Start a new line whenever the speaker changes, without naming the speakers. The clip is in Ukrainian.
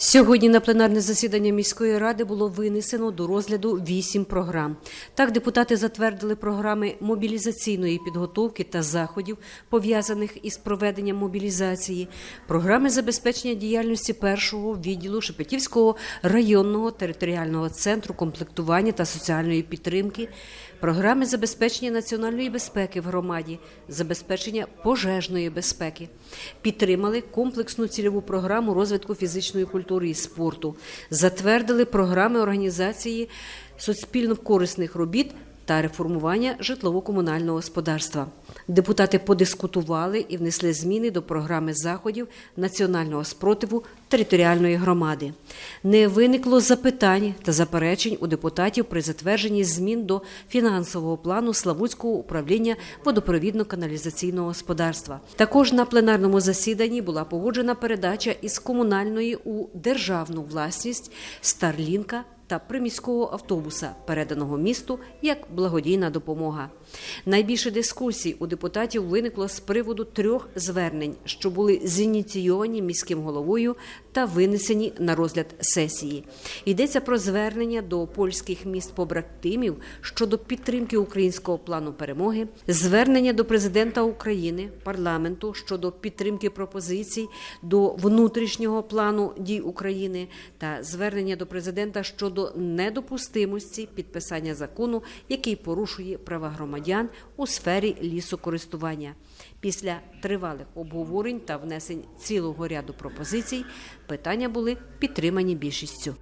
Сьогодні на пленарне засідання міської ради було винесено до розгляду вісім програм. Так, депутати затвердили програми мобілізаційної підготовки та заходів, пов'язаних із проведенням мобілізації, програми забезпечення діяльності першого відділу Шепетівського районного територіального центру комплектування та соціальної підтримки, програми забезпечення національної безпеки в громаді, забезпечення пожежної безпеки. Підтримали комплексну цільову програму розвитку фізичної культури і спорту, затвердили програми організації суспільно корисних робіт та реформування житлово-комунального господарства. Депутати подискутували і внесли зміни до програми заходів національного спротиву територіальної громади. Не виникло запитань та заперечень у депутатів при затвердженні змін до фінансового плану Славутського управління водопровідно-каналізаційного господарства. Також на пленарному засіданні була погоджена передача із комунальної у державну власність Старлінка та приміського автобуса, переданого місту як благодійна допомога. Найбільше дискусій у депутатів виникло з приводу трьох звернень, що були зініційовані міським головою та винесені на розгляд сесії. Йдеться про звернення до польських міст побратимів щодо підтримки українського плану перемоги, звернення до президента України, парламенту щодо підтримки пропозицій до внутрішнього плану дій України та звернення до президента щодо недопустимості підписання закону, який порушує права громадян у сфері лісокористування. Після тривалих обговорень та внесень цілого ряду пропозицій питання були підтримані більшістю.